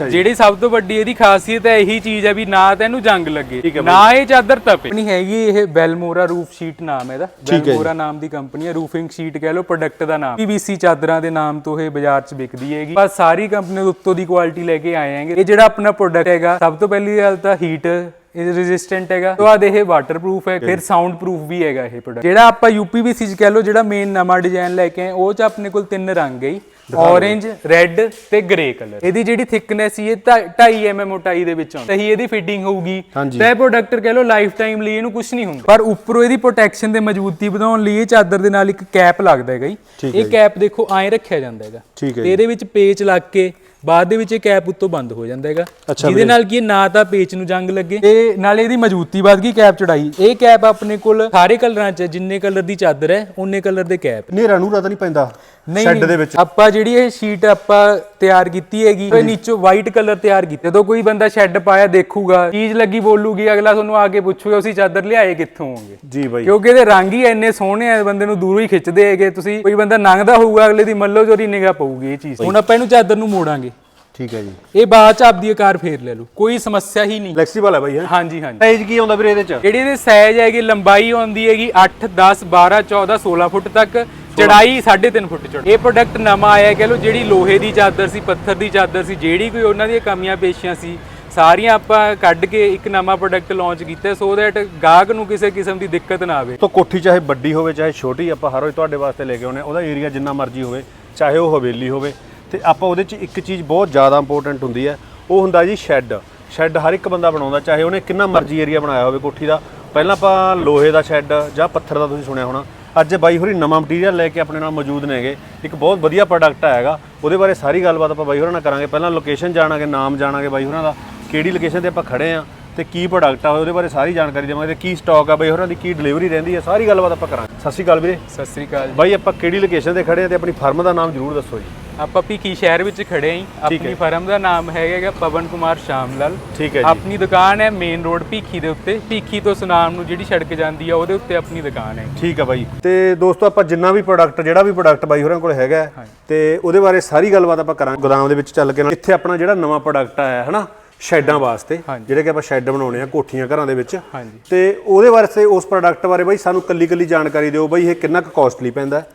ਜਿਹੜੀ ਸਭ ਤੋਂ ਵੱਡੀ ਇਹਦੀ ਖਾਸੀਅਤ ਹੈ ਇਹੀ ਚੀਜ਼ ਹੈ ਵੀ ਨਾ ਤਾਂ ਇਹਨੂੰ ਜੰਗ ਲੱਗੇ ਨਾ ਇਹ ਚਾਦਰ ਤਪੇ। ਨਹੀਂ ਹੈਗੀ ਇਹ ਬੈਲਮੋਰਾ ਰੂਫ ਸ਼ੀਟ ਨਾਮ ਹੈ ਇਹਦਾ। ਬੈਲਮੋਰਾ ਨਾਮ ਦੀ ਕੰਪਨੀ ਹੈ ਰੂਫਿੰਗ ਸ਼ੀਟ ਕਹਿ ਲਓ ਪ੍ਰੋਡਕਟ ਦਾ ਨਾਮ। ਪੀਵੀਸੀ ਚਾਦਰਾਂ ਦੇ ਨਾਮ ਤੋਂ ਇਹ ਬਾਜ਼ਾਰ 'ਚ ਵਿਕਦੀ ਹੈਗੀ। ਪਰ ਸਾਰੀ ਕੰਪਨੀ ਉੱਤੋਂ ਦੀ ਕੁਆਲਿਟੀ ਲੈ ਕੇ ਆਏ ਹੈਗੇ। ਇਹ ਜਿਹੜਾ ਆਪਣਾ ਪ੍ਰੋਡਕਟ ਹੈਗਾ ਸਭ ਤੋਂ ਪਹਿਲੀ ਗੱਲ ਤਾਂ ਹੀਟ ਇਹ ਰੈਜ਼ਿਸਟੈਂਟ ਹੈਗਾ। ਤੋਂ ਬਾਅਦ ਇਹ ਵਾਟਰਪ੍ਰੂਫ ਹੈ ਫਿਰ ਸਾਊਂਡ ਪ੍ਰੂਫ ਵੀ ਹੈਗਾ ਇਹ ਪ੍ਰੋਡਕਟ ਜਿਹੜਾ ਆਪਾਂ ਯੂਪੀਵੀਸੀ ਚ ਕਹਿ ਲਓ ਜਿਹੜਾ ਮੇਨ ਨਵਾਂ ਡਿਜ਼ਾਈਨ ਲੈ ਕੇ ਆਏ ਉਹ ਚ ਆਪਣੇ ਕੋਲ ਤਿੰਨ ਰੰਗ ਹੈ ਔਰੇਂਜ ਰੈੱਡ ਤੇ ਗ੍ਰੇ ਕਲਰ ਇਹਦੀ ਜਿਹੜੀ ਥਿਕਨੈਸ ਸੀ ਇਹ 2.5 mm ਮੋਟਾਈ ਦੇ ਵਿੱਚ ਆਉਂਦੀ। ਸਹੀ ਇਹਦੀ ਫਿਟਿੰਗ ਹੋਊਗੀ। ਹਾਂਜੀ। ਤਾਂ ਇਹ ਪ੍ਰੋਡਕਟ ਕਹਿ ਲਓ ਲਾਈਫ ਟਾਈਮ ਲਈ ਇਹਨੂੰ ਕੁਝ ਨਹੀਂ ਹੁੰਦਾ। ਪਰ ਉੱਪਰੋਂ ਇਹਦੀ ਪ੍ਰੋਟੈਕਸ਼ਨ ਤੇ ਮਜ਼ਬੂਤੀ ਵਧਾਉਣ ਲਈ ਇਹ ਚਾਦਰ ਦੇ ਨਾਲ ਇੱਕ ਕੈਪ ਲੱਗਦਾ ਹੈਗਾ ਜੀ। ਠੀਕ ਹੈ ਇਹ ਕੈਪ ਦੇਖੋ ਐਂ ਰੱਖਿਆ ਜਾਂਦਾ ਹੈਗਾ। ਠੀਕ ਹੈ ਤੇ ਇਹਦੇ ਵਿੱਚ ਪੇਚ ਲੱਗ ਕੇ ਬਾਅਦ ਦੇ ਵਿੱਚ ਇਹ ਕੈਪ ਉੱਤੋਂ ਬੰਦ ਹੋ ਜਾਂਦਾ ਹੈਗਾ। ਅੱਛਾ ਜਿਹਦੇ ਨਾਲ ਕੀ ਨਾ ਤਾਂ ਪੇਚ ਨੂੰ ਜੰਗ ਲੱਗੇ। ਤੇ ਨਾਲੇ ਇਹਦੀ ਮਜ਼ਬੂਤੀ ਵੱਧ ਗਈ ਕੈਪ ਚੜਾਈ। ਇਹ ਕੈਪ ਆਪਣੇ ਕੋਲ ਸਾਰੇ ਕਲਰਾਂ 'ਚ ਹੈ, ਜਿੰਨੇ ਕਲਰ ਦੀ ਚਾਦਰ ਹੈ ਉਨੇ ਕਲਰ ਦੇ ਕੈਪ ਨੇਰਾ ਨੂਰਾ ਤਾਂ ਨਹੀਂ ਪੈਂਦਾ। ਸ਼ੈੱਡ ਦੇ ਵਿੱਚ। ਆਪਾਂ ਜਿਹੜੀ ਇਹ ਸ਼ੀਟ ਆਪਾਂ ਤਿਆਰ ਕੀਤੀ ਹੈਗੀ ਇਹ ਨੀਚੋਂ ਵਾਈਟ ਕਲਰ ਤਿਆਰ ਕੀਤੀ। ਜਦੋਂ ਕੋਈ ਬੰਦਾ ਸ਼ੈੱਡ ਪਾਇਆ ਦੇਖੂਗਾ। ਚੀਜ਼ ਲੱਗੀ ਬੋਲੂਗੀ ਅਗਲਾ ਤੁਹਾਨੂੰ ਆ ਕੇ ਪੁੱਛੂਗਾ ਉਸੇ ਚਾਦਰ ਲਿਆਏ ਕਿੱਥੋਂ ਹੋਗੇ ਜੀ ਬਾਈ। ਕਿਉਂਕਿ ਇਹਦੇ ਰੰਗ ਹੀ ਇੰਨੇ ਸੋਹਣੇ ਆ ਬੰਦੇ ਨੂੰ ਦੂਰੋਂ ਹੀ ਖਿੱਚਦੇ ਹੈਗੇ। ਤੁਸੀਂ ਕੋਈ ਬੰਦਾ ਲੰਘਦਾ ਹੋਊਗਾ ਅਗਲੇ ਦੀ ਮੱਲੋ ਚੋਰੀ ਨਿਗਾਹ ਪਊਗੀ ਇਹ ਚੀਜ਼। ਹੁਣ ਆਪਾਂ ਇਹਨੂੰ ਚਾਦਰ ਨੂੰ ਮੋੜਾਂਗੇ। ਠੀਕ ਹੈ ਜੀ। ਇਹ ਬਾਅਦ ਚ ਆਪਦੀ ਆਕਾਰ ਫੇਰ ਲੈ ਲਓ। ਕੋਈ ਸਮੱਸਿਆ ਹੀ ਨਹੀਂ। ਫਲੈਕਸੀਬਲ ਹੈ ਬਾਈ ਹੈ ਹਾਂਜੀ ਹਾਂਜੀ। ਸਾਈਜ਼ ਕੀ ਆਉਂਦਾ ਵੀਰੇ ਇਹਦੇ ਚ? ਜਿਹੜੀ ਇਹਦੀ ਸਾਈਜ਼ ਹੈਗੀ ਲੰਬਾਈ ਆਉਂਦੀ ਹੈਗੀ 8 10 12 14 16 ਫੁੱਟ ਤੱਕ। ਚੜਾਈ 3.5 ਫੁੱਟ ਚੜ ਇਹ ਪ੍ਰੋਡਕਟ ਨਵਾਂ ਆਇਆ ਕਹ ਲਓ ਜਿਹੜੀ ਲੋਹੇ ਦੀ ਚਾਦਰ ਸੀ ਪੱਥਰ ਦੀ ਚਾਦਰ ਸੀ ਜਿਹੜੀ ਕੋਈ ਉਹਨਾਂ ਦੀਆਂ ਕਮੀਆਂ ਪੇਸ਼ੀਆਂ ਸੀ ਸਾਰੀਆਂ ਆਪਾਂ ਕੱਢ ਕੇ ਇੱਕ ਨਵਾਂ ਪ੍ਰੋਡਕਟ ਲਾਂਚ ਕੀਤਾ ਸੋ ਦੈਟ ਗਾਹਕ ਨੂੰ ਕਿਸੇ ਕਿਸਮ ਦੀ ਦਿੱਕਤ ਨਾ ਆਵੇ। ਤਾਂ ਕੋਠੀ ਚਾਹੇ ਵੱਡੀ ਹੋਵੇ ਚਾਹੇ ਛੋਟੀ ਆਪਾਂ ਹਰ ਰੋਜ਼ ਤੁਹਾਡੇ ਵਾਸਤੇ ਲੈ ਕੇ ਆਉਨੇ ਉਹਦਾ ਏਰੀਆ ਜਿੰਨਾ ਮਰਜ਼ੀ ਹੋਵੇ ਚਾਹੇ ਉਹ ਹਵੇਲੀ ਹੋਵੇ। ਤੇ ਆਪਾਂ ਉਹਦੇ ਚ ਇੱਕ ਚੀਜ਼ ਬਹੁਤ ਜ਼ਿਆਦਾ ਇੰਪੋਰਟੈਂਟ ਹੁੰਦੀ ਹੈ ਉਹ ਹੁੰਦਾ ਜੀ ਸ਼ੈੱਡ ਸ਼ੈੱਡ ਹਰ ਇੱਕ ਬੰਦਾ ਬਣਾਉਂਦਾ ਚਾਹੇ ਉਹਨੇ ਕਿੰਨਾ ਮਰਜ਼ੀ ਏਰੀਆ ਬਣਾਇਆ ਹੋਵੇ ਕੋਠੀ ਦਾ। ਪਹਿਲਾਂ ਆਪਾਂ ਲੋਹੇ ਦਾ ਸ਼ੈੱਡ ਜਾਂ ਪੱਥਰ ਦਾ ਤੁਸੀਂ ਸੁਣਿਆ ਹੋਣਾ ਅੱਜ ਬਾਈ ਹੋਰੀ ਨਵਾਂ ਮਟੀਰੀਅਲ ਲੈ ਕੇ ਆਪਣੇ ਨਾਲ ਮੌਜੂਦ ਨੇਗੇ। ਇੱਕ ਬਹੁਤ ਵਧੀਆ ਪ੍ਰੋਡਕਟ ਆਏਗਾ ਉਹਦੇ ਬਾਰੇ ਸਾਰੀ ਗੱਲਬਾਤ ਆਪਾਂ ਬਾਈ ਹੋਰਾਂ ਨਾਲ ਕਰਾਂਗੇ। ਪਹਿਲਾਂ ਲੋਕੇਸ਼ਨ ਜਾਣਾਂਗੇ ਨਾਮ ਜਾਣਾਂਗੇ ਬਾਈ ਹੋਰਾਂ ਦਾ ਕਿਹੜੀ ਲੋਕੇਸ਼ਨ ਤੇ ਆਪਾਂ ਖੜੇ ਆ ਤੇ ਕੀ ਪ੍ਰੋਡਕਟ ਆ ਉਹਦੇ ਬਾਰੇ ਸਾਰੀ ਜਾਣਕਾਰੀ ਦੇਵਾਂਗੇ ਤੇ ਕੀ ਸਟਾਕ ਆ ਬਾਈ ਹੋਰਾਂ ਦੀ ਕੀ ਡਿਲੀਵਰੀ ਰਹਿੰਦੀ ਹੈ ਸਾਰੀ ਗੱਲਬਾਤ ਆਪਾਂ ਕਰਾਂਗੇ। ਸਤਿ ਸ਼੍ਰੀ ਅਕਾਲ ਵੀਰੇ। ਸਤਿ ਸ੍ਰੀ ਅਕਾਲ ਬਾਈ ਆਪਾਂ ਕਿਹੜੀ ਲੋਕੇਸ਼ਨ ਤੇ ਖੜੇ ਆ ਤੇ ਆਪਣੀ ਫਰਮ ਦਾ ਨਾਮ ਜ਼ਰੂਰ ਦੱਸੋ ਜੀ। ਆਪਾਂ ਭੀਖੀ ਸ਼ਹਿਰ ਵਿੱਚ ਖੜੇ ਆਂ ਠੀਕ ਆਪਣੀ ਹੈ। ਫਰਮ ਦਾ ਨਾਮ ਹੈਗਾ ਪਵਨ ਕੁਮਾਰ ਸ਼ਾਮਲਾਲ। ਠੀਕ ਹੈ ਜੀ। ਆਪਣੀ ਦੁਕਾਨ ਹੈ ਮੇਨ ਰੋਡ ਭੀਖੀ ਦੇ ਉੱਤੇ। ਭੀਖੀ ਤੋਂ ਸੁਨਾਮ ਨੂੰ ਜਿਹੜੀ ਸੜਕ ਜਾਂਦੀ ਆ ਉਹਦੇ ਉੱਤੇ ਆਪਣੀ ਦੁਕਾਨ ਹੈ। ਠੀਕ ਆ ਬਾਈ। ਤੇ ਦੋਸਤੋ ਆਪਾਂ ਜਿੰਨਾ ਵੀ ਪ੍ਰੋਡਕਟ ਜਿਹੜਾ ਵੀ ਪ੍ਰੋਡਕਟ ਬਾਈ ਹੋਰਾਂ ਕੋਲ ਹੈਗਾ ਹੈ, ਤੇ ਉਹਦੇ ਬਾਰੇ ਸਾਰੀ ਗੱਲਬਾਤ ਆਪਾਂ ਕਰਾਂਗੇ ਗੋਦਾਮ ਦੇ ਵਿੱਚ ਚੱਲ ਕੇ। ਇੱਥੇ ਆਪਣਾ ਜਿਹੜਾ ਨਵਾਂ ਪ੍ਰੋਡਕਟ ਆਇਆ ਹੈ ਹਨਾ? ਸ਼ੈਡਾਂ ਵਾਸਤੇ। ਜਿਹੜੇ ਕਿ ਆਪਾਂ ਸ਼ੈੱਡ ਬਣਾਉਣੇ ਆ ਕੋਠੀਆਂ ਘਰਾਂ ਦੇ ਵਿੱਚ। ਹਾਂਜੀ। ਤੇ ਉਹਦੇ ਵਾਸਤੇ ਉਸ ਪ੍ਰੋਡਕਟ ਬਾਰੇ ਬਾਈ ਸਾਨੂੰ ਕੱਲੀ ਕੱਲੀ ਜਾਣਕਾਰੀ ਦਿਓ ਬਾਈ ਇਹ ਕਿੰਨਾ ਕੁ ਕਾਸਟਲੀ ਪੈਂਦਾ ਹੈ?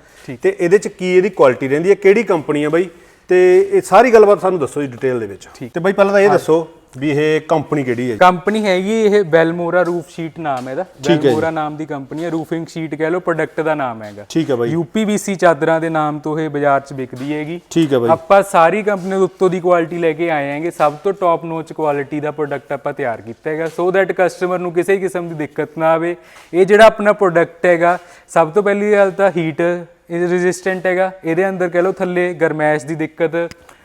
ਤੇ ਇਹਦੇ ਚ ਕੀ ਇਹਦੀ ਕੁਆਲਿਟੀ ਰਹਿੰਦੀ ਹੈ ਕਿਹੜੀ ਕੰਪਨੀ ਹੈ ਬਾਈ? ਤੇ ਇਹ ਸਾਰੀ ਗੱਲਬਾਤ ਸਾਨੂੰ ਦੱਸੋ ਜੀ ਡਿਟੇਲ ਦੇ ਵਿੱਚ। ਤੇ ਬਾਈ ਪਹਿਲਾਂ ਤਾਂ ਇਹ ਦੱਸੋ ਵੀ ਇਹ ਕੰਪਨੀ ਕਿਹੜੀ ਹੈ? ਕੰਪਨੀ ਹੈਗੀ ਇਹ ਬੈਲਮੋਰਾ ਰੂਫ ਸ਼ੀਟ ਨਾਮ ਹੈ ਇਹਦਾ। ਬੈਲਮੋਰਾ ਨਾਮ ਦੀ ਕੰਪਨੀ ਹੈ। ਰੂਫਿੰਗ ਸ਼ੀਟ ਕਹਿ ਲਓ ਪ੍ਰੋਡਕਟ ਦਾ ਨਾਮ ਹੈਗਾ। ਠੀਕ ਹੈ ਬਾਈ। ਯੂਪੀਵੀਸੀ ਚਾਦਰਾਂ ਦੇ ਨਾਮ ਤੋਂ ਇਹ ਬਾਜ਼ਾਰ 'ਚ ਵਿਕਦੀ ਹੈਗੀ। ਠੀਕ ਹੈ ਬਾਈ। ਆਪਾਂ ਸਾਰੀ ਕੰਪਨੀ ਦੇ ਉੱਤੋਂ ਦੀ ਕੁਆਲਿਟੀ ਲੈ ਕੇ ਆਏ ਹਾਂਗੇ। ਸਭ ਤੋਂ ਟੌਪ ਨੋਚ ਕੁਆਲਿਟੀ ਦਾ ਪ੍ਰੋਡਕਟ ਆਪਾਂ ਤਿਆਰ ਕੀਤਾ ਹੈਗਾ। ਸੋ ਦੈਟ ਕਸਟਮਰ ਨੂੰ ਕਿਸੇ ਕਿਸਮ ਦੀ ਦਿੱਕਤ ਨਾ ਆਵੇ। ਇਹ ਜਿਹੜਾ ਆਪਣਾ ਪ੍ਰੋਡਕਟ ਹੈਗਾ ਸਭ ਤੋਂ ਪਹਿਲੀ ਗੱਲ ਤਾਂ ਹੀਟ ਇਹ ਰੈਜ਼ਿਸਟੈਂਟ ਹੈਗਾ ਇਹਦੇ ਅੰਦਰ ਕਹ ਲਓ ਥੱਲੇ ਗਰਮੈਸ਼ ਦੀ ਦਿੱਕਤ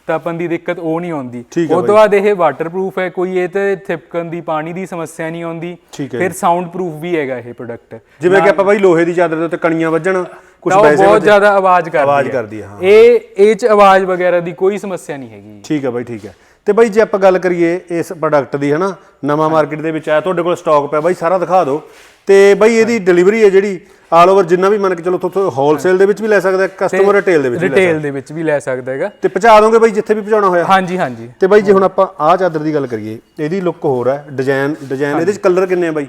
ਤਾਪਨ ਦੀ ਦਿੱਕਤ ਉਹ ਨਹੀਂ ਆਉਂਦੀ। ਉਹ ਤੋਂ ਬਾਅਦ ਇਹ ਵਾਟਰਪ੍ਰੂਫ ਹੈ ਕੋਈ ਇਹ ਤੇ ਥਿਪਕਣ ਦੀ ਪਾਣੀ ਦੀ ਸਮੱਸਿਆ ਨਹੀਂ ਆਉਂਦੀ। ਫਿਰ ਸਾਊਂਡ ਪ੍ਰੂਫ ਵੀ ਹੈਗਾ ਇਹ ਪ੍ਰੋਡਕਟ ਜਿਵੇਂ ਕਿ ਆਪਾਂ ਬਾਈ ਲੋਹੇ ਦੀ ਚਾਦਰ ਦੇ ਉੱਤੇ ਕਣੀਆਂ ਵੱਜਣ ਕੁਝ ਵੈਸੇ ਬਹੁਤ ਜ਼ਿਆਦਾ ਆਵਾਜ਼ ਕਰਦੀ ਆਵਾਜ਼ ਕਰਦੀ ਹੈ, ਹਾਂ। ਇਹ ਇਹ ਚ ਆਵਾਜ਼ ਵਗੈਰਾ ਦੀ ਕੋਈ ਸਮੱਸਿਆ ਨਹੀਂ ਹੈਗੀ। ਠੀਕ ਹੈ ਬਾਈ ਠੀਕ ਹੈ। ਤੇ ਬਾਈ ਜੇ ਆਪਾਂ ਗੱਲ ਕਰੀਏ ਇਸ ਪ੍ਰੋਡਕਟ ਦੀ ਹਨਾ ਨਵਾਂ ਮਾਰਕੀਟ ਦੇ ਵਿੱਚ ਆਇਆ ਤੁਹਾਡੇ ਕੋਲ ਸਟਾਕ ਪਿਆ ਬਾਈ ਸਾਰਾ ਦਿਖਾ ਦਿਓ। ਤੇ ਬਾਈ ਇਹਦੀ ਡਿਲੀਵਰੀ ਹੈ ਜਿਹੜੀ ਆਲ ਓਵਰ ਜਿੰਨਾ ਵੀ ਮੰਨ ਕੇ ਚਲੋ ਤੁਹਾਡੇ ਹੋਲਸੇਲ ਦੇ ਵਿੱਚ ਵੀ ਲੈ ਸਕਦਾ ਕਸਟਮਰ ਰਿਟੇਲ ਦੇ ਵਿੱਚ ਵੀ ਲੈ ਰਿਟੇਲ ਦੇ ਵਿੱਚ ਵੀ ਲੈ ਸਕਦਾ ਹੈਗਾ। ਤੇ ਪਹੁੰਚਾ ਦੋਗੇ ਬਾਈ ਜਿੱਥੇ ਵੀ ਪਹੁੰਚਾਉਣਾ ਹੋਇਆ? ਹਾਂਜੀ ਹਾਂਜੀ। ਤੇ ਬਾਈ ਜੇ ਹੁਣ ਆਪਾਂ ਆਹ ਚਾਦਰ ਦੀ ਗੱਲ ਕਰੀਏ ਇਹਦੀ ਲੁੱਕ ਹੋਰ ਹੈ ਡਿਜ਼ਾਈਨ ਡਿਜ਼ਾਈਨ ਇਹਦੇ ਵਿੱਚ ਕਲਰ ਕਿੰਨੇ ਆ ਬਾਈ?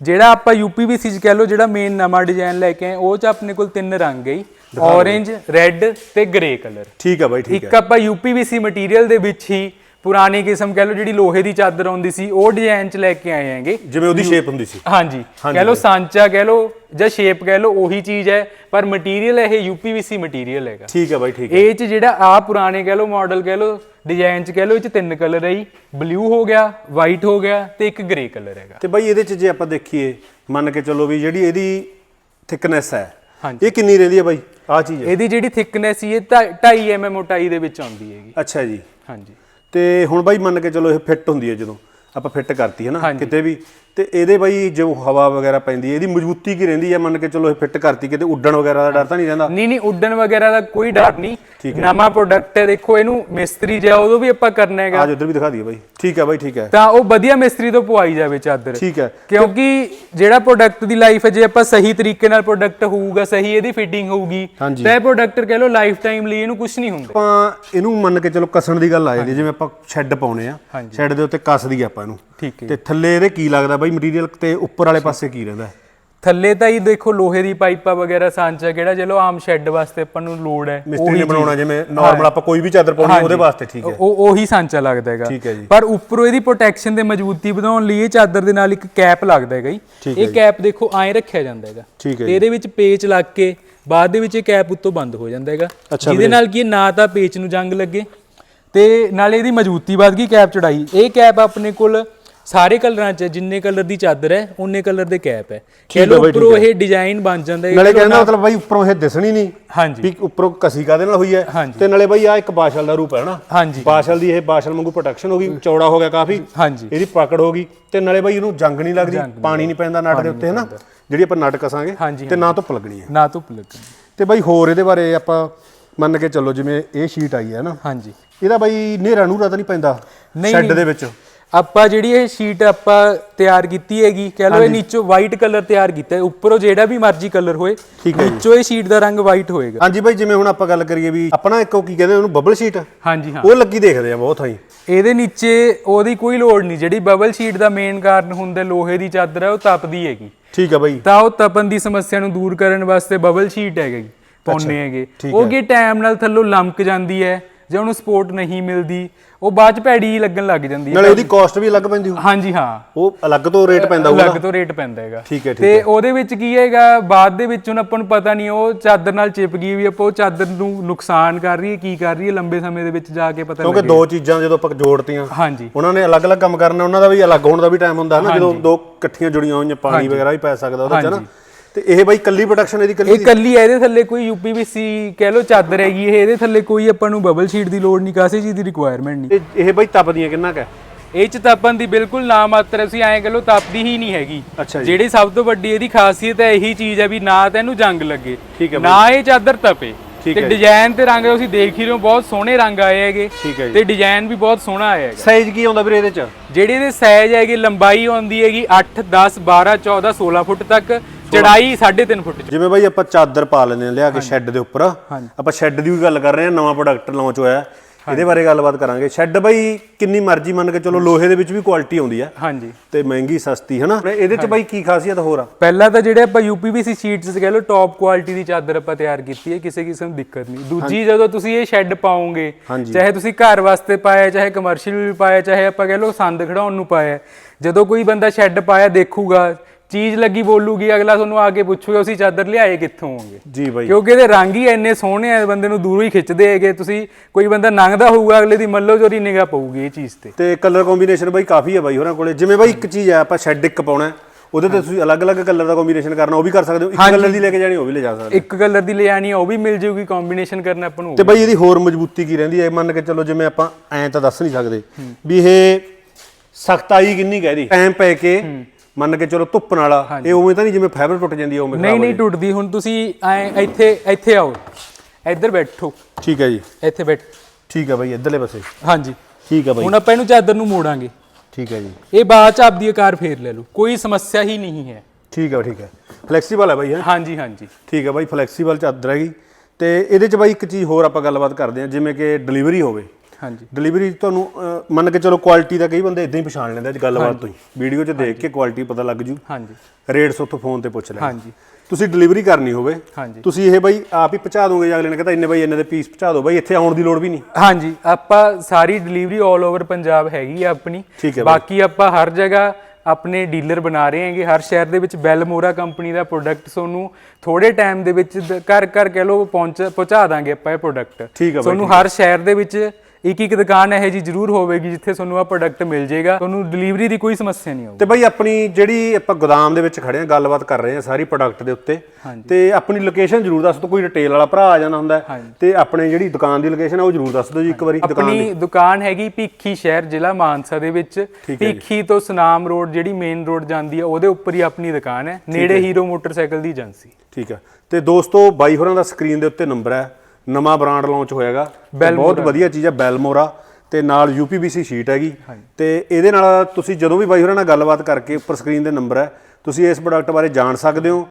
ਜਿਹੜਾ ਆਪਾਂ ਯੂਪੀਵੀਸੀ ਚ ਕਹਿ ਲਓ ਜਿਹੜਾ ਮੇਨ ਨਵਾਂ ਡਿਜ਼ਾਈਨ ਲੈ ਕੇ ਆਏ ਉਹ ਚ ਆਪਣੇ ਕੋਲ ਤਿੰਨ ਰੰਗ ਹੈ ਔਰੇਂਜ ਰੈੱਡ ਤੇ ਗ੍ਰੇ ਕਲਰ ਠੀਕ ਹੈ ਬਾਈ ਠੀਕ ਹੈ ਇੱਕ ਆਪਾਂ ਯੂਪੀਵੀਸੀ ਮਟੀਰੀਅਲ ਦੇ ਵਿੱਚ ਹੀ ਪੁਰਾਣੀ ਕਿਸਮ ਕਹਿ ਲਓ ਜਿਹੜੀ ਲੋਹੇ ਦੀ ਚਾਦਰ ਆਉਂਦੀ ਸੀ ਉਹ ਡਿਜ਼ਾਈਨ ਚ ਲੈ ਕੇ ਆਏ ਹੈਗੇ। ਜਿਵੇਂ ਉਹਦੀ ਸ਼ੇਪ ਹੁੰਦੀ ਸੀ। ਹਾਂਜੀ। ਕਹਿ ਲਓ ਸਾਂਚਾ ਕਹਿ ਲਓ ਜਾਂ ਸ਼ੇਪ ਕਹਿ ਲਓ ਉਹੀ ਚੀਜ਼ ਹੈ ਪਰ ਮਟੀਰੀਅਲ ਇਹ ਯੂਪੀਵੀਸੀ ਮਟੀਰੀਅਲ ਹੈਗਾ। ਠੀਕ ਹੈ ਬਾਈ ਠੀਕ ਹੈ। ਇਹ ਚ ਜਿਹੜਾ ਆ ਪੁਰਾਣੇ ਕਹਿ ਲਓ ਮਾਡਲ ਕਹਿ ਲਓ ਡਿਜ਼ਾਈਨ ਚ ਕਹਿ ਲਓ ਇਹ ਚ ਤਿੰਨ ਕਲਰ ਹੈ ਜੀ। ਬਲੂ ਹੋ ਗਿਆ ਵਾਈਟ ਹੋ ਗਿਆ ਤੇ ਇੱਕ ਗ੍ਰੇ ਕਲਰ ਹੈਗਾ। ਤੇ ਬਾਈ ਇਹਦੇ ਚ ਜੇ ਆਪਾਂ ਦੇਖੀਏ ਮੰਨ ਕੇ ਚੱਲੋ ਵੀ ਜਿਹੜੀ ਇਹਦੀ ਥਿਕਨੈਸ ਹੈ। ਇਹ ਕਿੰਨੀ ਰਹਿੰਦੀ ਹੈ ਬਾਈ? ਆਹ ਚੀਜ਼ ਇਹਦੀ ਜਿਹੜੀ ਥਿਕਨੈਸ ਇਹ 2.5 mm ਮੋਟਾਈ ਦੇ ਵਿੱਚ ਆਉਂਦੀ ਹੈਗੀ। ਅੱਛਾ ਜੀ। ਹਾਂਜੀ। ਤੇ ਹੁਣ ਬਾਈ ਮੰਨ ਕੇ ਚਲੋ ਇਹ ਫਿੱਟ ਹੁੰਦੀ ਹੈ ਜਦੋਂ ਆਪਾਂ ਫਿੱਟ ਕਰਤੀ ਹੈ ਨਾ। ਕਿਤੇ ਵੀ ਤੇ ਇਹਦੇ ਬਾਈ ਜੋ ਹਵਾ ਵਗੈਰਾ ਪੈਂਦੀ ਹੈ ਇਹਦੀ ਮਜ਼ਬੂਤੀ ਕੀ ਰਹਿੰਦੀ ਹੈ? ਮੰਨ ਕੇ ਚਲੋ ਇਹ ਫਿੱਟ ਕਰਤੀ ਕਿਤੇ ਉੱਡਣ ਵਗੈਰਾ ਦਾ ਡਰ ਤਾਂ ਨਹੀਂ ਰਹਿੰਦਾ? ਨਹੀਂ ਨਹੀਂ ਉੱਡਣ ਵਗੈਰਾ ਦਾ ਕੋਈ ਡਰ ਨਹੀਂ। ਨਵਾਂ ਪ੍ਰੋਡਕਟ ਹੈ ਦੇਖੋ ਇਹਨੂੰ ਮਿਸਤਰੀ ਜਿਹਾ ਉਦੋਂ ਵੀ ਆਪਾਂ ਕਰਨਾ ਹੈਗਾ। ਆਜ ਉਧਰ ਵੀ ਦਿਖਾ ਦਈਏ ਬਾਈ। ਠੀਕ ਹੈ ਬਾਈ ਠੀਕ ਹੈ। ਤਾਂ ਉਹ ਵਧੀਆ ਮਿਸਤਰੀ ਤੋਂ ਪਵਾਈ ਜਾਵੇ ਚਾਦਰ। ਠੀਕ ਹੈ। ਕਿਉਂਕਿ ਜਿਹੜਾ ਪ੍ਰੋਡਕਟ ਦੀ ਲਾਈਫ ਹੈ ਜੇ ਆਪਾਂ ਸਹੀ ਤਰੀਕੇ ਨਾਲ ਪ੍ਰੋਡਕਟ ਹੋਊਗਾ ਸਹੀ ਇਹਦੀ ਫਿਟਿੰਗ ਹੋਊਗੀ। ਤਾਂ ਇਹ ਪ੍ਰੋਡਕਟ ਕਹਿ ਲਓ ਲਾਈਫ ਟਾਈਮ ਲਈ ਇਹਨੂੰ ਕੁਝ ਨਹੀਂ ਹੁੰਦਾ। ਆਪਾਂ ਇਹਨੂੰ ਮੰਨ ਕੇ ਚਲੋ ਕਸਣ ਦੀ ਗੱਲ ਆ ਜਾਂਦੀ ਜਿਵੇਂ ਆਪਾਂ ਸ਼ੈੱਡ ਪਾਉਨੇ ਆ। ਸ਼ੈੱਡ ਦੇ ਉੱਤੇ ਕੱਸ ਦੀ ਆਪਾਂ ਇਹਨੂੰ। ਠੀਕ ਹੈ। ਤੇ ਥੱਲੇ ਇਹਦੇ ਕੀ ਲੱਗਦਾ ਬਾਈ ਮਟੀਰੀਅਲ ਤੇ ਉੱਪਰ ਵਾਲੇ ਪਾਸੇ ਕੀ ਰਹਿੰਦਾ ਥੱਲੇ ਤਾਂ ਹੀ ਦੇਖੋ ਲੋਹੇ ਦੀ ਪਾਈਪਾਂ ਵਗੈਰਾ ਸਾਂਚਾ ਕਿਹੜਾ ਚਲੋ ਆਮ ਸ਼ੈੱਡ ਵਾਸਤੇ ਆਪਾਂ ਨੂੰ ਲੋੜ ਹੈ ਮਿਸਤਰੀ ਨੇ ਬਣਾਉਣਾ ਜਿਵੇਂ ਨਾਰਮਲ ਆਪਾਂ ਕੋਈ ਵੀ ਚਾਦਰ ਪਾਉਣੀ ਉਹਦੇ ਵਾਸਤੇ ਠੀਕ ਹੈ। ਉਹ ਉਹੀ ਸਾਂਚਾ ਲੱਗਦਾ ਹੈਗਾ। ਪਰ ਉੱਪਰੋਂ ਇਹਦੀ ਪ੍ਰੋਟੈਕਸ਼ਨ ਤੇ ਮਜ਼ਬੂਤੀ ਵਧਾਉਣ ਲਈ ਇਹ ਚਾਦਰ ਦੇ ਨਾਲ ਇੱਕ ਕੈਪ ਲੱਗਦਾ ਹੈਗਾ ਇਹ ਕੈਪ ਦੇਖੋ ਐਂ ਰੱਖਿਆ ਜਾਂਦਾ ਹੈਗਾ। ਤੇ ਇਹਦੇ ਵਿੱਚ ਪੇਚ ਲੱਗ ਕੇ ਬਾਅਦ ਦੇ ਵਿੱਚ ਇਹ ਕੈਪ ਉੱਤੋਂ ਬੰਦ ਹੋ ਜਾਂਦਾ ਹੈਗਾ। ਜਿਹਦੇ ਨਾਲ ਕੀ ਨਾ ਤਾਂ ਪੇਚ ਨੂੰ ਜੰਗ ਲੱਗੇ। ਤੇ ਨਾਲੇ ਇਹਦੀ ਮਜ਼ਬੂਤੀ ਵੱਧ ਗਈ ਕੈਪ ਚੜਾਈ। ਇਹ ਕੈਪ ਆਪਣੇ ਕੋਲ ਸਾਰੇ ਕਲਰਾਂ 'ਚ ਜਿੰਨੇ ਕਲਰ ਦੀ ਚਾਦਰ ਹੈ ਉਨੇ ਕਲਰ ਦੇ ਕੈਪ ਹੈ। ਕਹਿ ਲਓ ਉੱਪਰੋਂ ਇਹ ਡਿਜ਼ਾਈਨ ਬਣ ਜਾਂਦਾ ਹੈ ਨਾਲੇ ਕਹਿੰਦਾ ਮਤਲਬ ਬਾਈ ਉੱਪਰੋਂ ਇਹ ਦਿਸਣੀ ਨਹੀਂ ਹਾਂਜੀ। ਵੀ ਉੱਪਰੋਂ ਕਸੀ ਕਾਦੇ ਨਾਲ ਹੋਈ ਹੈ। ਤੇ ਨਾਲੇ ਬਾਈ ਆ ਇੱਕ ਬਾਸ਼ਲ ਦਾ ਰੂਪ ਹੈ ਨਾ। ਹਾਂਜੀ। ਬਾਸ਼ਲ ਦੀ ਇਹ ਬਾਸ਼ਲ ਵਾਂਗੂ ਪ੍ਰੋਟੈਕਸ਼ਨ ਹੋ ਗਈ ਚੌੜਾ ਹੋ ਗਿਆ ਕਾਫੀ। ਹਾਂਜੀ। ਇਹਦੀ ਪਕੜ ਹੋ ਗਈ ਤੇ ਨਾਲੇ ਬਾਈ ਇਹਨੂੰ ਜੰਗ ਨਹੀਂ ਲੱਗਦੀ ਪਾਣੀ ਨਹੀਂ ਪੈਂਦਾ ਨਟ ਦੇ ਉੱਤੇ ਹੈ ਨਾ ਜਿਹੜੀ ਆਪਾਂ ਨਟ ਕਸਾਂਗੇ ਤੇ ਨਾ ਧੁੱਪ ਲੱਗਣੀ ਹੈ। ਨਾ ਧੁੱਪ ਲੱਗਣੀ। ਤੇ ਬਾਈ ਹੋਰ ਇਹਦੇ ਬਾਰੇ ਆਪਾਂ ਮੰਨ ਕੇ ਚੱਲੋ ਜਿਵੇਂ ਇਹ ਸ਼ੀਟ ਆਈ ਹੈ ਨਾ ਹਾਂਜੀ। ਇਹਦਾ ਬਾਈ ਨੇਰਾ ਨੂਰਾ ਤਾਂ ਨਹੀਂ ਪੈਂਦਾ ਸ਼ੈੱਡ। ਦੇ ਵਿੱਚ? ਆਪਾਂ ਜਿਹੜੀ ਇਹ ਸ਼ੀਟ ਆਪਾਂ ਤਿਆਰ ਕੀਤੀ ਹੈਗੀ ਕਹ ਲਓ ਇਹ ਨੀਚੋਂ ਵਾਈਟ ਕਲਰ ਤਿਆਰ ਕੀਤਾ ਹੈ ਉੱਪਰੋਂ ਜਿਹੜਾ ਵੀ ਮਰਜ਼ੀ ਕਲਰ ਹੋਏ ਹੈ। ਨੀਚੋਂ ਇਹ ਸ਼ੀਟ ਦਾ ਰੰਗ ਵਾਈਟ ਹੋਏਗਾ। ਹਾਂਜੀ ਬਾਈ ਜਿਵੇਂ ਹੁਣ ਆਪਾਂ ਗੱਲ ਕਰੀਏ ਵੀ ਆਪਣਾ ਇੱਕ ਉਹ ਕੀ ਕਹਿੰਦੇ ਉਹਨੂੰ ਬਬਲ ਸ਼ੀਟ ਹਾਂਜੀ ਹਾਂ। ਉਹ ਲੱਗੀ ਦੇਖਦੇ ਆ ਬਹੁਤ ਥਾਈ। ਇਹਦੇ ਨੀਚੇ ਉਹਦੀ ਕੋਈ ਲੋੜ ਨਹੀਂ ਜਿਹੜੀ ਬਬਲ ਸ਼ੀਟ ਦਾ ਮੇਨ ਕਾਰਨ ਹੁੰਦਾ ਲੋਹੇ ਦੀ ਚਾਦਰ ਹੈ ਉਹ ਤਪਦੀ ਹੈਗੀ। ਠੀਕ ਆ ਬਾਈ। ਤਾਂ ਉਹ ਤਪਨ ਦੀ ਸਮੱਸਿਆ ਨੂੰ ਦੂਰ ਕਰਨ ਵਾਸਤੇ ਬਬਲ ਸ਼ੀਟ ਹੈਗੀ ਪਾਉਣੇ ਹੈਗੇ। ਉਹ ਕੀ ਟਾਈਮ ਨਾਲ ਥੱਲੋਂ ਲੰਮਕ ਜਾਂਦੀ ਹੈ ਜੇ ਉਹਨੂੰ ਸਪੋਰਟ ਨਹੀਂ ਮਿਲਦੀ ਉਹ ਬਾਅਦ ਚ ਭੈੜੀ ਲੱਗਣ ਲੱਗ ਜਾਂਦੀ ਹੈ ਨਾਲੇ ਉਹਦੀ ਕਾਸਟ ਵੀ ਅਲੱਗ ਪੈਂਦੀ ਹੋਊ। ਹਾਂਜੀ ਹਾਂ। ਉਹ ਅਲੱਗ ਤੋਂ ਰੇਟ ਪੈਂਦਾ ਹੋਊਗਾ ਅਲੱਗ ਤੋਂ ਰੇਟ ਪੈਂਦਾ ਹੈਗਾ। ਠੀਕ ਹੈ ਠੀਕ ਤੇ ਉਹਦੇ ਵਿੱਚ ਕੀ ਹੈਗਾ ਬਾਅਦ ਦੇ ਵਿੱਚ ਹੁਣ ਆਪਾਂ ਨੂੰ ਪਤਾ ਨਹੀਂ ਉਹ ਚਾਦਰ ਨਾਲ ਚਿਪ ਗਈ ਵੀ ਆਪਾਂ ਉਹ ਚਾਦਰ ਨੂੰ ਨੁਕਸਾਨ ਕਰ ਰਹੀ ਹੈ ਕੀ ਕਰ ਰਹੀ ਹੈ ਲੰਬੇ ਸਮੇਂ ਦੇ ਵਿੱਚ ਜਾ ਕੇ ਪਤਾ ਕਿਉਂਕਿ ਦੋ ਚੀਜ਼ਾਂ ਜਦੋਂ ਆਪਾਂ ਜੋੜਤੀਆਂ ਹਾਂਜੀ। ਉਹਨਾਂ ਨੇ ਅਲੱਗ-ਅਲੱਗ ਕੰਮ ਕਰਨਾ ਉਹਨਾਂ ਦਾ ਵੀ ਅਲੱਗ ਹੋਣ ਦਾ ਵੀ ਟਾਈਮ ਹੁੰਦਾ ਹੈ ਨਾ ਜਦੋਂ ਦੋ ਇਕੱਠੀਆਂ ਜੁੜੀਆਂ ਹੋਈਆਂ ਪਾਣੀ ਵਗੈਰਾ ਵੀ ਪੈ ਸਕਦਾ ਉਹਦੇ ਚ ਨਾ। ਤੇ ਇਹ ਬਾਈ ਕੱਲੀ ਪ੍ਰੋਡਕਸ਼ਨ ਇਹਦੀ ਕੱਲੀ ਇਹ ਕੱਲੀ ਹੈ, ਇਹਦੇ ਥੱਲੇ ਕੋਈ ਯੂਪੀਵੀਸੀ ਕਹਿ ਲਓ ਚਾਦਰ ਹੈਗੀ ਇਹ ਇਹਦੇ ਥੱਲੇ ਕੋਈ ਆਪਾਂ ਨੂੰ ਬਬਲ ਸ਼ੀਟ ਦੀ ਲੋੜ ਨਹੀਂ ਕਾਸੇ ਚੀਜ਼ ਦੀ ਰਿਕੁਆਇਰਮੈਂਟ ਨਹੀਂ। ਇਹ ਇਹ ਬਾਈ ਤਪਦੀਆਂ ਕਿੰਨਾ ਕੁ ਇਹ ਚ ਤਾਪਨ ਦੀ ਬਿਲਕੁਲ ਨਾ ਮਾਤਰ ਅਸੀਂ ਐਂ ਕਹ ਲਓ ਤਪਦੀ ਹੀ ਨਹੀਂ ਹੈਗੀ। ਜੀ। ਜਿਹੜੀ ਸਭ ਤੋਂ ਵੱਡੀ ਇਹਦੀ ਖਾਸੀਅਤ ਹੈ ਇਹੀ ਚੀਜ਼ ਹੈ ਵੀ ਨਾ ਤਾਂ ਇਹਨੂੰ ਜੰਗ ਲੱਗੇ ਠੀਕ ਹੈ ਨਾ ਇਹ ਚਾਦਰ ਤਪੇ। ਤੇ ਡਿਜ਼ਾਈਨ ਤੇ ਰੰਗ ਤੁਸੀਂ ਦੇਖ ਹੀ ਰਹੇ ਹੋ ਬਹੁਤ ਸੋਹਣੇ ਰੰਗ ਆਏ ਹੈਗੇ। ਜੀ। ਤੇ ਡਿਜ਼ਾਈਨ ਵੀ ਬਹੁਤ ਸੋਹਣਾ ਆਇਆ ਹੈਗਾ। ਸਾਈਜ਼ ਕੀ ਆਉਂਦਾ ਵੀਰੇ ਇਹਦੇ ਚ? ਜਿਹੜੀ ਇਹਦੇ ਸਾਈਜ਼ ਹੈਗੀ ਲੰਬਾਈ ਆਉਂਦੀ ਹੈਗੀ 8 10 12 14 16 ਫੁੱਟ ਤੱਕ। ਚੜਾਈ 3.5 ਫੁੱਟ ਚ। ਜਿਵੇਂ ਬਾਈ ਆਪਾਂ ਚਾਦਰ ਪਾ ਲੈਂਦੇ ਲਿਆ ਕੇ ਸ਼ੈੱਡ ਦੇ ਉੱਪਰ। ਆਪਾਂ ਸ਼ੈੱਡ ਦੀ ਵੀ ਗੱਲ ਕਰ ਰਹੇ ਹਾਂ ਨਵਾਂ ਪ੍ਰੋਡਕਟ ਲਾਂਚ ਹੋਇਆ ਇਹਦੇ ਬਾਰੇ ਗੱਲਬਾਤ ਕਰਾਂਗੇ। ਸ਼ੈੱਡ ਬਾਈ ਕਿੰਨੀ ਮਰਜ਼ੀ ਮੰਨ ਕੇ ਚਲੋ ਲੋਹੇ ਦੇ ਵਿੱਚ ਵੀ ਕੁਆਲਿਟੀ ਆਉਂਦੀ ਆ। ਹਾਂਜੀ। ਤੇ ਮਹਿੰਗੀ ਸਸਤੀ ਹਨਾ? ਇਹਦੇ ਚ ਬਾਈ ਕੀ ਖਾਸੀਅਤ ਹੋਰ ਆ? ਪਹਿਲਾਂ ਤਾਂ ਜਿਹੜੇ ਆਪਾਂ ਯੂਪੀਵੀਸੀ ਸ਼ੀਟਸ ਕਹਿ ਲਓ ਟੌਪ ਕੁਆਲਿਟੀ ਦੀ ਚਾਦਰ ਆਪਾਂ ਤਿਆਰ ਕੀਤੀ ਹੈ ਕਿਸੇ ਕਿਸਮ ਦੀ ਦਿੱਕਤ ਨਹੀਂ। ਦੂਜੀ ਜਦੋਂ ਤੁਸੀਂ ਇਹ ਸ਼ੈੱਡ ਪਾਓਗੇ। ਚਾਹੇ ਤੁਸੀਂ ਘਰ ਵਾਸਤੇ ਪਾਇਆ ਚਾਹੇ ਕਮਰਸ਼ੀਅਲ ਵੀ ਪਾਇਆ ਚਾਹੇ ਆਪਾਂ ਕਹਿ ਲਓ ਸੰਦ ਖੜਾਉਣ ਨੂੰ ਪਾਇਆ ਜਦੋਂ ਕੋਈ ਬੰਦਾ ਸ਼ੈੱਡ ਪਾਇਆ ਦੇਖੂਗਾ ਚੀਜ਼ ਲੱਗੀ ਬੋਲੂਗੀ ਅਗਲਾ ਤੁਹਾਨੂੰ ਆ ਕੇ ਪੁੱਛੂਗਾ ਅਸੀਂ ਚਾਦਰ ਲਿਆਏ ਕਿੱਥੋਂ ਹੋਗੇ ਜੀ ਬਾਈ। ਕਿਉਂਕਿ ਇਹਦੇ ਰੰਗ ਹੀ ਇੰਨੇ ਸੋਹਣੇ ਆ ਬੰਦੇ ਨੂੰ ਦੂਰੋਂ ਹੀ ਖਿੱਚਦੇ ਹੈਗੇ। ਤੁਸੀਂ ਕੋਈ ਬੰਦਾ ਲੰਘਦਾ ਹੋਊਗਾ ਅਗਲੇ ਦੀ ਮੱਲੋ ਜੋਰੀ ਨਿਗਾਹ ਪਊਗੀ ਇਹ ਚੀਜ਼ ਤੇ। ਤੇ ਕਲਰ ਕੰਬੀਨੇਸ਼ਨ ਬਾਈ ਕਾਫੀ ਹੈ ਬਾਈ ਹੋਰਾਂ ਕੋਲੇ। ਜਿਵੇਂ ਬਾਈ ਇੱਕ ਚੀਜ਼ ਆ ਆਪਾਂ ਸ਼ੈੱਡ ਇੱਕ ਪਾਉਣਾ ਉਹਦੇ ਤੇ ਤੁਸੀਂ ਅਲੱਗ-ਅਲੱਗ ਕਲਰ ਦਾ ਕੰਬੀਨੇਸ਼ਨ ਕਰਨਾ ਉਹ ਵੀ ਕਰ ਸਕਦੇ ਹੋ। ਇੱਕ ਕਲਰ ਦੀ ਲੈ ਕੇ ਜਾਣੀ ਉਹ ਵੀ ਲੈ ਜਾ ਸਕਦੇ। ਇੱਕ ਕਲਰ ਦੀ ਲਿਆਣੀ ਆ ਉਹ ਵੀ ਮਿਲ ਜਾਊਗੀ ਕੰਬੀਨੇਸ਼ਨ ਕਰਨਾ ਆਪਾਂ ਨੂੰ ਤੇ ਬਾਈ ਇਹਦੀ ਹੋਰ ਮਜ਼ਬੂਤੀ ਕੀ ਰਹਿੰਦੀ ਹੈ? ਮੰਨ ਕੇ ਚੱਲੋ ਜਿਵੇਂ ਆਪਾਂ ਐਂ ਤਾਂ ਦੱਸ ਨਹੀਂ ਸਕਦੇ ਵੀ ਇਹ ਸਖਤਾਈ ਕਿੰਨੀ ਕਹਿ ਦੀ? ਟਾਈਮ ਪੈ ਕੇ ਮੰਨ ਕੇ ਚਲੋ ਧੁੱਪ ਨਾਲ ਇਹ ਉਵੇਂ ਤਾਂ ਨਹੀਂ ਜਿਵੇਂ ਫਾਈਬਰ ਟੁੱਟ ਜਾਂਦੀ ਹੈ ਉਵੇਂ ਨਹੀਂ ਨਹੀਂ ਟੁੱਟਦੀ ਹੁਣ ਤੁਸੀਂ ਐ ਇੱਥੇ ਇੱਥੇ ਆਓ ਇੱਧਰ ਬੈਠੋ। ਠੀਕ ਹੈ ਜੀ। ਇੱਥੇ ਬੈਠ। ਠੀਕ ਹੈ ਬਾਈ ਇਧਰਲੇ ਪਾਸੇ। ਹਾਂਜੀ। ਠੀਕ ਹੈ ਬਾਈ। ਹੁਣ ਆਪਾਂ ਇਹਨੂੰ ਚਾਦਰ ਨੂੰ ਮੋੜਾਂਗੇ। ਠੀਕ ਹੈ ਜੀ। ਇਹ ਬਾਅਦ ਚ ਆਪਦੀ ਆਕਾਰ ਫੇਰ ਲੈ ਲਓ ਕੋਈ ਸਮੱਸਿਆ ਹੀ ਨਹੀਂ ਹੈ। ਠੀਕ ਹੈ ਠੀਕ ਹੈ। ਫਲੈਕਸੀਬਲ ਹੈ ਬਾਈ ਹੈ? ਹਾਂਜੀ ਹਾਂਜੀ। ਠੀਕ ਹੈ ਬਾਈ ਫਲੈਕਸੀਬਲ ਚਾਦਰ ਹੈਗੀ। ਤੇ ਇਹਦੇ ਚ ਬਾਈ ਇੱਕ ਚੀਜ਼ ਹੋਰ ਆਪਾਂ ਗੱਲਬਾਤ ਕਰਦੇ ਹਾਂ ਜਿਵੇਂ ਕਿ ਡਿਲੀਵਰੀ ਹੋਵੇ। ਹਾਂਜੀ। ਡਿਲੀਵਰੀ ਤੁਹਾਨੂੰ ਅਹ, ਮੰਨ ਕੇ ਚਲੋ ਕੁਆਲਿਟੀ ਦਾ ਕਈ ਬੰਦੇ ਇਦਾਂ ਹੀ ਪਛਾਣ ਲੈਂਦੇ ਅੱਜ ਗੱਲਬਾਤ ਤੋਂ ਹੀ। ਵੀਡੀਓ 'ਚ ਦੇਖ ਕੇ ਕੁਆਲਿਟੀ ਪਤਾ ਲੱਗ ਜੂ। ਹਾਂਜੀ। ਰੇਟਸ ਉੱਥੋਂ ਫੋਨ ਤੇ ਪੁੱਛ ਲੈ ਹਾਂਜੀ। ਤੁਸੀਂ ਡਿਲੀਵਰੀ ਕਰਨੀ ਹੋਵੇ ਹਾਂਜੀ। ਤੁਸੀਂ ਇਹ ਬਾਈ ਆਪ ਹੀ ਪਹੁੰਚਾ ਦੋਗੇ ਜਾਂ ਅਗਲੇ ਨੇ ਕਹਿੰਦਾ ਇੰਨੇ ਬਾਈ ਇੰਨੇ ਦੇ ਪੀਸ ਪਹੁੰਚਾ ਦਿਓ ਬਾਈ ਇੱਥੇ ਆਉਣ ਦੀ ਲੋੜ ਵੀ ਨਹੀਂ। ਹਾਂਜੀ ਆਪਾਂ ਸਾਰੀ ਡਿਲੀਵਰੀ 올 ਓਵਰ ਪੰਜਾਬ ਹੈਗੀ ਆ ਆਪਣੀ। ਠੀਕ ਹੈ ਬਾਈ। ਬਾਕੀ ਆਪਾਂ ਹਰ ਜਗ੍ਹਾ ਆਪਣੇ ਡੀਲਰ ਬਣਾ ਰਹੇ ਹਾਂਗੇ। ਹਰ ਸ਼ਹਿਰ ਦੇ ਵਿੱਚ ਬੈਲਮੋਰਾ ਕੰਪਨੀ ਦਾ ਪ੍ਰੋਡਕਟ ਤੁਹਾਨੂੰ ਥੋੜੇ ਟਾਈਮ ਦੇ ਵਿੱਚ ਦ- ਘਰ ਘਰ ਕਹਿ ਲਓ ਪਹੁੰਚ ਪਹੁੰਚਾ ਦਾਂਗੇ ਆਪਾਂ ਇਹ ਪ੍ਰੋਡਕਟ ਠੀਕ ਹੈ ਬਾਈ, ਤੁਹਾਨੂੰ ਹਰ ਸ਼ਹਿਰ ਦੇ ਵਿੱਚ ਇੱਕ ਇੱਕ ਦੁਕਾਨ ਇਹ ਜੀ ਜ਼ਰੂਰ ਹੋਵੇਗੀ ਜਿੱਥੇ ਤੁਹਾਨੂੰ ਆ ਪ੍ਰੋਡਕਟ ਮਿਲ ਜਾਏਗਾ। ਤੁਹਾਨੂੰ ਡਿਲੀਵਰੀ ਦੀ ਕੋਈ ਸਮੱਸਿਆ ਨਹੀਂ ਆਊਗੀ। ਤੇ ਬਾਈ ਆਪਣੀ ਜਿਹੜੀ ਆਪਾਂ ਗੋਦਾਮ ਦੇ ਵਿੱਚ ਖੜੇ ਆ ਗੱਲਬਾਤ ਕਰ ਰਹੇ ਆ ਸਾਰੀ ਪ੍ਰੋਡਕਟ ਦੇ ਉੱਤੇ ਤੇ ਆਪਣੀ ਲੋਕੇਸ਼ਨ ਜ਼ਰੂਰ ਦੱਸ ਦਿਓ ਕੋਈ ਰਿਟੇਲ ਵਾਲਾ ਭਰਾ ਆ ਜਾਣਾ ਹੁੰਦਾ। ਤੇ ਆਪਣੇ ਜਿਹੜੀ ਦੁਕਾਨ ਦੀ ਲੋਕੇਸ਼ਨ ਆ ਉਹ ਜ਼ਰੂਰ ਦੱਸ ਦਿਓ ਜੀ ਇੱਕ ਵਾਰੀ ਦੁਕਾਨ ਦੀ। ਆਪਣੀ ਦੁਕਾਨ ਹੈਗੀ ਭਿੱਖੀ ਸ਼ਹਿਰ ਜ਼ਿਲ੍ਹਾ ਮਾਨਸਾ ਦੇ ਵਿੱਚ। ਭਿੱਖੀ ਤੋਂ ਸੁਨਾਮ ਰੋਡ ਜਿਹੜੀ ਮੇਨ ਰੋਡ ਜਾਂਦੀ ਹੈ ਉਹਦੇ ਉੱਪਰ ਹੀ ਆਪਣੀ ਦੁਕਾਨ ਹੈ। ਨੇੜੇ ਹੀਰੋ ਮੋਟਰਸਾਈਕਲ ਦੀ ਏਜੰਸੀ। ਠੀਕ ਹੈ। ਤੇ ਦੋਸਤੋ ਬਾਈ ਹੋਰਾਂ ਦਾ ਸਕਰੀਨ ਦੇ ਉੱਤੇ ਨੰਬਰ ਹੈ। ਨਵਾਂ ਬ੍ਰਾਂਡ ਲਾਂਚ ਹੋਇਆਗਾ। ਬਹੁਤ ਵਧੀਆ ਚੀਜ਼ ਹੈ ਬੈਲਮੋਰਾ ਤੇ ਨਾਲ UPVC ਸ਼ੀਟ ਹੈਗੀ। ਤੇ ਇਹਦੇ ਨਾਲ ਤੁਸੀਂ ਜਦੋਂ ਵੀ ਬਾਈ ਹੋਰਾਂ ਨਾਲ ਗੱਲਬਾਤ ਕਰਕੇ ਉੱਪਰ ਸਕਰੀਨ ਦੇ ਨੰਬਰ ਹੈ ਤੁਸੀਂ ਇਸ ਪ੍ਰੋਡਕਟ ਬਾਰੇ ਜਾਣ ਸਕਦੇ ਹੋ।